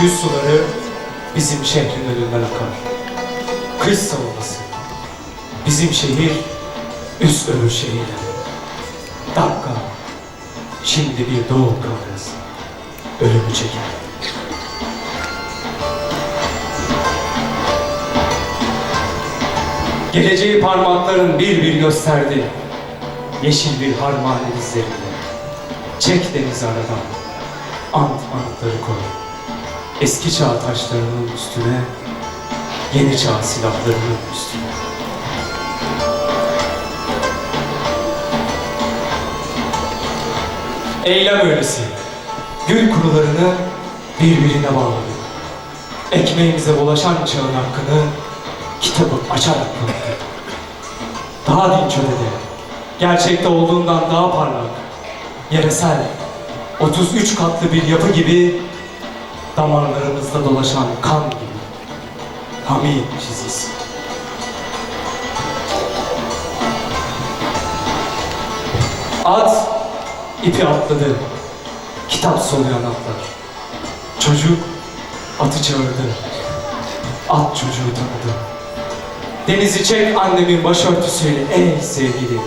Güz suları bizim şehrin önünden akar. Kış savunması. Bizim şehir üst öbür şehirler. Dakika. Şimdi bir doğu kavrası. Ölümü çeker. Geleceği parmakların bir bir gösterdi. Yeşil bir harmani dizlerinde. Çek deniz aradan. Ant anıtları koy. Eski çağ taşlarının üstüne, yeni çağ silahlarının üstüne. Eylem öylesi. Gül kurularını birbirine bağladık. Ekmeğimize bulaşan çağın hakkını kitabı açarak konuştuk. Daha dinç ötede, gerçekte olduğundan daha parlak, yeresel, 33 katlı bir yapı gibi damarlarımızda dolaşan kan gibi. Hamid çizgisi. At ipi atladı. Kitap soluyan atlar. Çocuk atı çağırdı. At çocuğu tanıdı. Denizi çek annemin başörtüsüyle ey sevgili.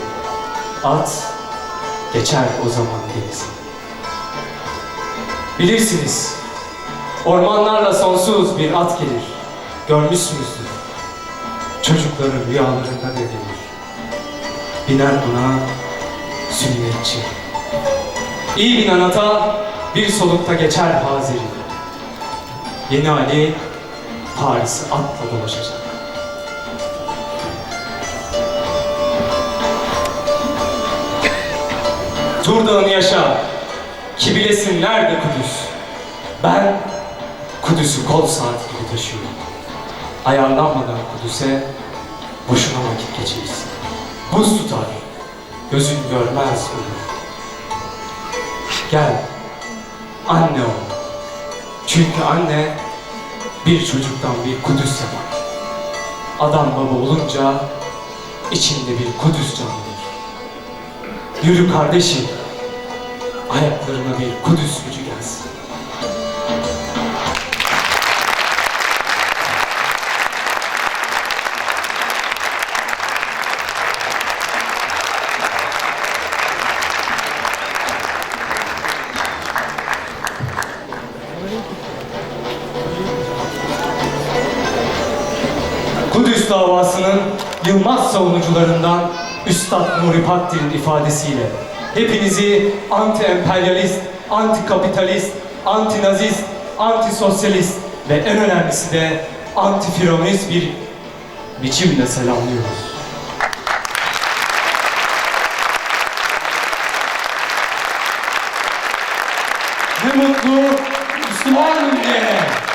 At geçer o zaman denizi. Bilirsiniz, ormanlarla sonsuz bir at gelir. Görmüşsünüzdür. Çocukların rüyalarında devrilir. Biner buna sünnetçi. İyi binen ata bir solukta geçer Haziri. Yeni Ali Paris'i atla dolaşacak. Tur Dağı'nı yaşa. Ki bilesin nerede Kudüs? Ben Kudüs'ü kol saati gibi taşıyorum. Ayarlanmadan Kudüs'e boşuna vakit geçiririz. Buz tutar, gözün görmez ölür. Gel, anne ol. Çünkü anne bir çocuktan bir Kudüs yapar. Adam baba olunca içinde bir Kudüs canlanır. Yürü kardeşim, ayaklarına bir Kudüs gücü gelsin. Kudüs davasının Yılmaz savunucularından Üstad Nuri Pakdil'in ifadesiyle hepinizi anti-emperyalist, anti-kapitalist, anti-nazist, anti-sosyalist ve en önemlisi de anti-firavunist bir biçimle selamlıyoruz. Ne mutlu Müslüman diyene.